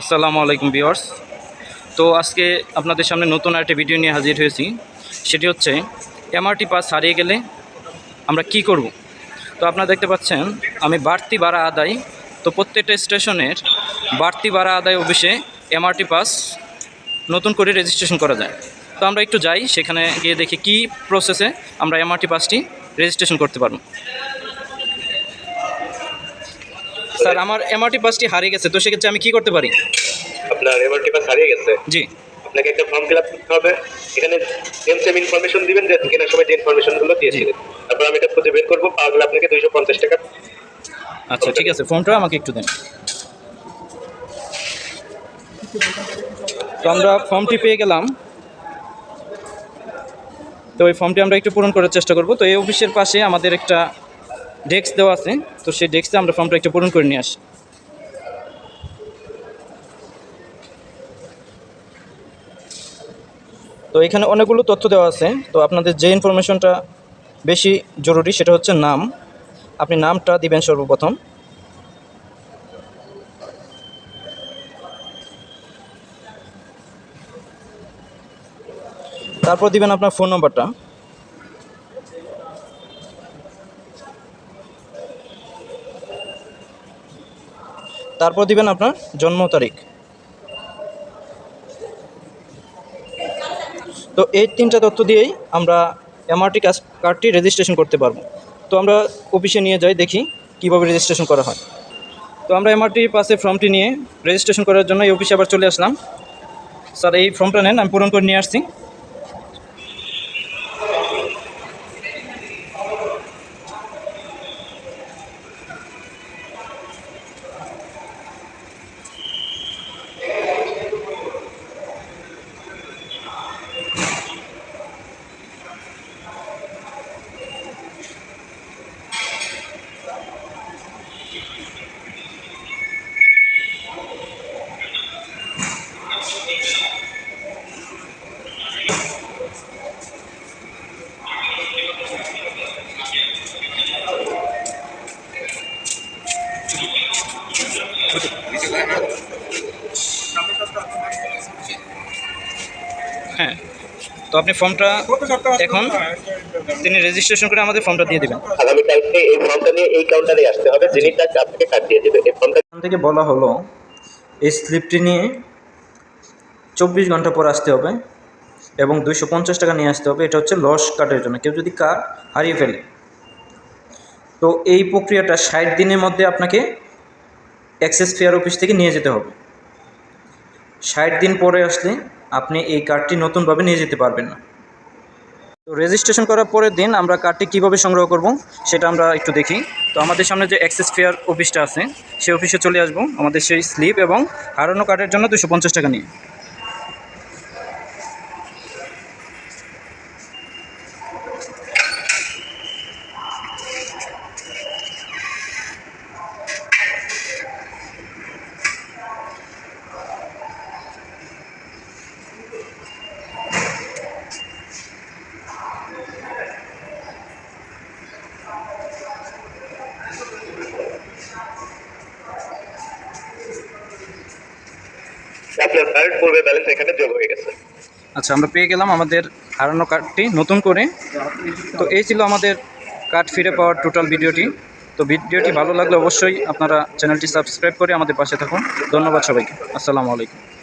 আসসালামু আলাইকুম ভিউয়ার্স। তো আজকে আপনাদের সামনে নতুন একটা ভিডিও নিয়ে হাজির হয়েছি। সেটি হচ্ছে, এমআরটি পাস হারিয়ে গেলে আমরা কি করব? তো আপনারা দেখতে পাচ্ছেন, আমি বাড়তি ভাড়া আদায়, তো প্রত্যেকটা স্টেশনের বাড়তি ভাড়া আদায় অফিসে এমআরটি পাস নতুন করে রেজিস্ট্রেশন করা যায়। তো আমরা একটু যাই, সেখানে গিয়ে দেখি কি প্রসেসে আমরা এমআরটি পাসটি রেজিস্ট্রেশন করতে পারব। স্যার আমার এমআরটি পাসটি হারিয়ে গেছে তো সেক্ষেত্রে আমি কি করতে পারি? আপনার এমআরটি পাস হারিয়ে গেছে? জি। আপনাকে একটা ফর্ম ফিল আপ করতে হবে। এখানে সেম সেম ইনফরমেশন দিবেন যে কেনার সময় যে ইনফরমেশনগুলো দিয়েছিলেন। তারপর আমি এটা খুঁজে বের করব পাওয়া গেলে আপনাকে দুইশো পঞ্চাশ টাকা। আচ্ছা ঠিক আছে ফর্মটা আমাকে একটু দেন। তো আমরা ফর্মটি পেয়ে গেলাম। তো ওই ফর্মটি আমরা একটু পূরণ করার চেষ্টা করব। তো এই অফিসের পাশে আমাদের একটা ডেস্ক দেওয়া আছে, তো সেই ডেস্কে আমরা ফর্মটা একটু পূরণ করে নিয়ে আসি। তো এখানে অনেকগুলো তথ্য দেওয়া আছে, তো আপনাদের যে ইনফরমেশনটা বেশি জরুরি সেটা হচ্ছে নাম। আপনি নামটা দিবেন সর্বপ্রথম। তারপর দিবেন আপনার ফোন নম্বরটা তারপর দিবেন আপনার জন্ম তারিখ। তো এই তিনটা তথ্য দিয়েই আমরা এমআরটি কার্ডটি রেজিস্ট্রেশন করতে পারব। তো আমরা অফিসে নিয়ে যাই, দেখি কীভাবে রেজিস্ট্রেশন করা হয়। তো আমরা এমআরটি পাশে ফর্মটি নিয়ে রেজিস্ট্রেশন করার জন্য এই অফিসে আবার চলে আসলাম। স্যার, এই ফর্মটা নেন, আমি পূরণ করে নিয়ে আসছি। হ্যাঁ। তো আপনি ফর্মটা এখন তিনি রেজিস্ট্রেশন করে আমাদের ফর্মটা দিয়ে দেবেন। আগামীকালকে এই ফর্মটা নিয়ে এই কাউন্টারে আসতে হবে যিনি তার আপনাকে কার্ড দিয়ে দেবে। এই ফর্মটা থেকে বলা হলো এই স্লিপটি নিয়ে চব্বিশ ঘণ্টা পর আসতে হবে এবং দুইশো পঞ্চাশ টাকা নিয়ে আসতে হবে। এটা হচ্ছে লস কার্ডের জন্য। কেউ যদি কার্ড হারিয়ে ফেলে তো এই প্রক্রিয়াটা ষাট দিনের মধ্যে আপনাকে অ্যাক্সেস ফেয়ার অফিস থেকে নিয়ে যেতে হবে। ষাট দিন পরে আসলে আপনি এই কার্ডটি নতুনভাবে নিয়ে যেতে পারবেন না। তো রেজিস্ট্রেশন করার পরের দিন আমরা কার্ডটি কীভাবে সংগ্রহ করব সেটা আমরা একটু দেখি। তো আমাদের সামনে যে অ্যাক্সেস ফেয়ার অফিসটা আছে, সেই অফিসে চলে আসব। আমাদের সেই স্লিপ এবং হারানো কার্ডের জন্য দুশো টাকা নিয়ে। আপনার ব্যালেন্স এখানে যোগ হয়ে গেছে। আচ্ছা আমরা পেয়ে গেলাম আমাদের হারানো কার্ডটি নতুন করে। তো এই ছিল আমাদের কার্ড ফিরে পাওয়ার টোটাল ভিডিওটি। তো ভিডিওটি ভালো লাগলে অবশ্যই আপনারা চ্যানেলটি সাবস্ক্রাইব করে আমাদের পাশে থাকুন। ধন্যবাদ সবাইকে। আসসালামু আলাইকুম।